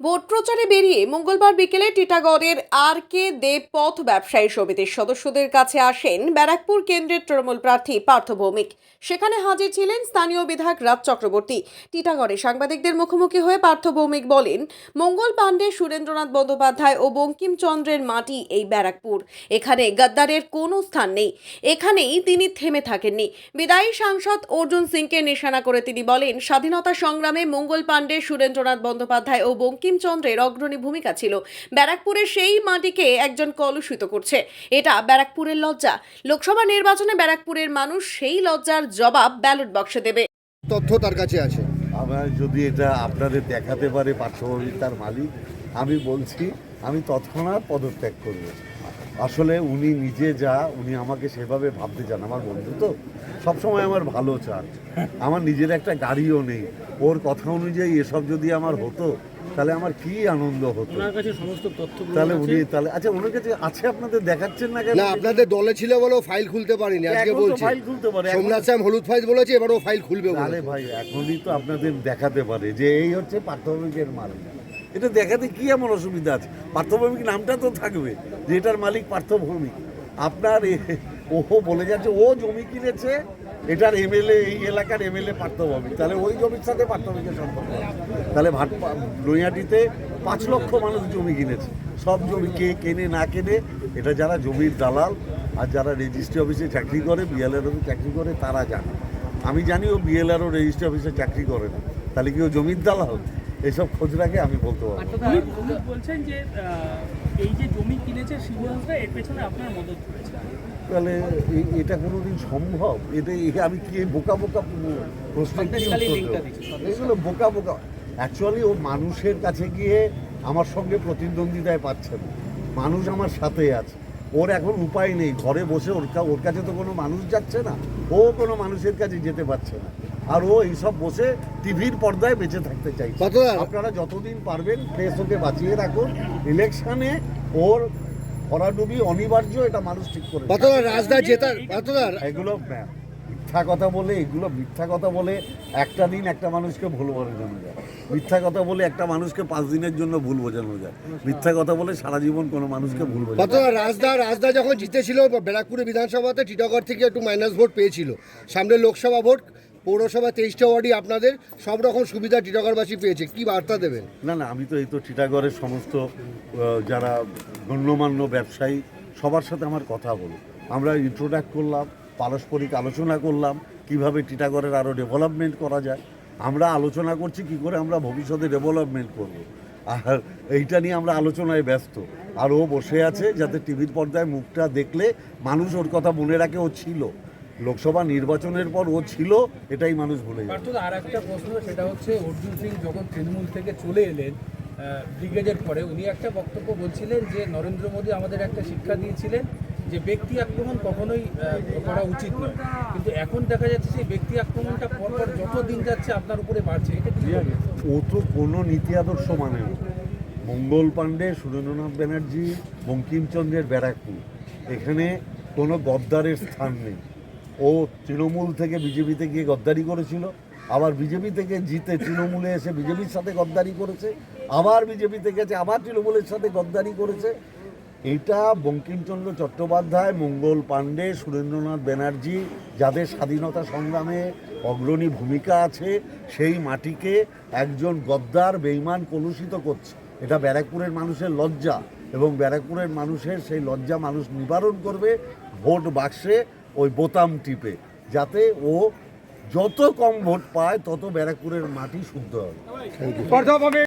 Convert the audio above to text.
Vote প্রচারে বেরিয়ে মঙ্গলবার বিকেলে টিটাগড়ের আর কে দেব পথ ব্যবসায়ী সমিতির সদস্যদের কাছে আসেন ব্যারাকপুর কেন্দ্রের তৃণমূল প্রার্থী পার্থ ভৌমিক। সেখানে হাজির ছিলেন স্থানীয় বিধায়ক রাজ চক্রবর্তী। টিটাগড়ে সাংবাদিকদের মুখোমুখি হয়ে পার্থ ভৌমিক বলেন, মঙ্গল পাণ্ডে, সুরেন্দ্রনাথ বন্দ্যোপাধ্যায় ও বঙ্কিমচন্দ্রের মাটি এই ব্যারাকপুর। এখানে গদ্দারের কোনো স্থান নেই। এখানেই তিনি থেমে থাকেননি। বিদায়ী সাংসদ অর্জুন সিংকে নিশানা করে তিনি বলেন, স্বাধীনতা সংগ্রামে মঙ্গল পাণ্ডে, সুরেন্দ্রনাথ বন্দ্যোপাধ্যায় ও বঙ্কিমচন্দ্রের অগ্রণী ভূমিকা ছিল। ব্যারাকপুরে সেই মাটিকে একজন কলুষিত করছে। এটা ব্যারাকপুরের লজ্জা। লোকসভা নির্বাচনে ব্যারাকপুরের মানুষ সেই লজ্জার জবাব ব্যালট বক্সে দেবে। তথ্য তার কাছে আছে। আমার যদি এটা আপনাদের দেখাতে পারে পার্শ্ববর্তিতার মালিক আমি বলছি আমি তৎক্ষণাৎ পদত্যাগ করব। আসলে উনি নিজে যা উনি আমাকে সেভাবে ভাবতে চান। আমার বন্ধু তো সবসময় আমার ভালো চান। আমার নিজের একটা গাড়িও নেই। ওর কথা অনুযায়ী এসব যদি আমার হতো তাহলে আমার কি আনন্দ হতো? ওনার কাছে সমস্ত তথ্যগুলো তাহলে উনি তাহলে আচ্ছা ওনার কাছে আছে আপনাদের দেখাচ্ছেন না কেন? না আপনাদের দলে ছিল বলেও ফাইল খুলতে পারিনি আজকে বলছি। ফাইল খুলতে পারে সোমনাথ স্যাম হলুদ ফাইল বলেছে এবার ও ফাইল খুলবে বলে আরে ভাই এখনই তো আপনাদের দেখাতে পারে যে এই হচ্ছে পার্থভৌমিকের মালিক। এটা দেখাতে কি এমন অসুবিধা আছে? পার্থভৌমিক নামটা তো থাকবে যে এটার মালিক পার্থভৌমিক। আপনার ও বলে যাচ্ছে ও জমি কিনেছে এটার এমএলএ এই এলাকার এমএলএ পার্থভৌমিক তাহলে ওই জমির সাথে পার্থভৌমিকের সম্পর্ক আছে। তাহলে ভাট, নৈহাটিতে পাঁচ লক্ষ মানুষ জমি কিনেছে। সব জমি কে কেনে, না কেনে, এটা যারা জমির দালাল আর যারা রেজিস্ট্রি অফিসে চাকরি করে বিএলআরও চাকরি করে, তারা জানে। আমি জানি ও বিএলআরও রেজিস্ট্রি অফিসে চাকরি করে না। তাহলে কি ও জমির দালাল? এসব খোঁজ রাখে আমি বলতে পারব বলছেন যে এই যে জমি কিনেছে শিবহাসরা এর পেছনে আপনার মদত তাহলে এটা কোনোদিন সম্ভব? এটা আমি কি এই বোকা বোকা প্রশ্ন এগুলো বোকা বোকা। অ্যাকচুয়ালি ও মানুষের কাছে গিয়ে আমার সঙ্গে প্রতিদ্বন্দ্বিতায় পাচ্ছে না। মানুষ আমার সাথে আছে। ওর এখন উপায় নেই। ঘরে বসে ওর ওর কাছে তো কোনো মানুষ যাচ্ছে না। ও কোনো মানুষের কাছে যেতে পারছে না। আর ও এইসব বসে টিভির পর্দায় বেঁচে থাকতে কতটা? আপনারা যতদিন পারবেন প্রেস ওকে বাঁচিয়ে রাখুন। ইলেকশনে ওর ভরাডুবি অনিবার্য এটা মানুষ ঠিক করে রাজদা জেতার এগুলো মিথ্যা কথা বলে এগুলো মিথ্যা কথা বলে একটা দিন একটা মানুষকে ভুল বোঝানো যায়। মিথ্যা কথা বলে একটা মানুষকে পাঁচ দিনের জন্য ভুল বোঝানো যায়। মিথ্যা কথা বলে সারা জীবন কোনো মানুষকে ভুল বোঝানো রাজদা রাজদা যখন জিতেছিল ব্যারাকপুরে বিধানসভাতে টিটাগড় থেকে একটু মাইনাস ভোট পেয়েছিল। সামনে লোকসভা ভোট পৌরসভা তেইশটা ওয়ার্ডই আপনাদের সব রকম সুবিধা টিটাগড়বাসী পেয়েছে। কি বার্তা দেবেন? না না, আমি তো এই তো টিটাগড়ের সমস্ত যারা গণ্যমান্য ব্যবসায়ী, সবার সাথে আমার কথা বলো। আমরা ইন্ট্রোডাক্ট করলাম, পারস্পরিক আলোচনা করলাম, কীভাবে টিটাগড়ের আরও ডেভেলপমেন্ট করা যায়। আমরা আলোচনা করছি, কি করে আমরা ভবিষ্যতে ডেভেলপমেন্ট করব। আর এইটা নিয়ে আমরা আলোচনায় ব্যস্ত। আর ও বসে আছে যাতে টিভির পর্দায় মুখটা দেখলে মানুষ ওর কথা মনে রাখে, ও ছিল। লোকসভা নির্বাচনের পর ও ছিল এটাই মানুষ ভুলে পার্থ আর একটা প্রশ্ন সেটা হচ্ছে অর্জুন সিং যখন তৃণমূল থেকে চলে এলেন ব্রিগেডের পরে উনি একটা বক্তব্য বলছিলেন যে নরেন্দ্র মোদী আমাদের একটা শিক্ষা দিয়েছিলেন যে ব্যক্তি আক্রমণ কখনোই করা উচিত নয়। কিন্তু এখন দেখা যাচ্ছে সেই ব্যক্তি আক্রমণটা পরপর যত দিন যাচ্ছে আপনার উপরে বাড়ছে। এটা ও তো কোনো নীতি আদর্শ মানে না। মঙ্গল পাণ্ডে সুরেন্দ্রনাথ ব্যানার্জি বঙ্কিমচন্দ্রের ব্যারাকপুর। এখানে কোনো গদ্দারের স্থান নেই। ও তৃণমূল থেকে বিজেপিতে গিয়ে গদ্দারি করেছিল, আবার বিজেপি থেকে জিতে তৃণমূলে এসে বিজেপির সাথে গদ্দারি করেছে, আবার বিজেপি থেকে গেছে আবার তৃণমূলের সাথে গদ্দারি করেছে। এটা বঙ্কিমচন্দ্র চট্টোপাধ্যায়, মঙ্গল পাণ্ডে, সুরেন্দ্রনাথ ব্যানার্জি যাদের স্বাধীনতা সংগ্রামে অগ্রণী ভূমিকা আছে, সেই মাটিকে একজন গদ্দার বেইমান কলুষিত করছে। এটা ব্যারাকপুরের মানুষের লজ্জা এবং ব্যারাকপুরের মানুষের সেই লজ্জা মানুষ নিবারণ করবে, ভোট বাক্সে ওই বোতাম টিপে যাতে ও যত কম ভোট পায় তত ব্যারাকপুরের মাটি শুদ্ধ হবে।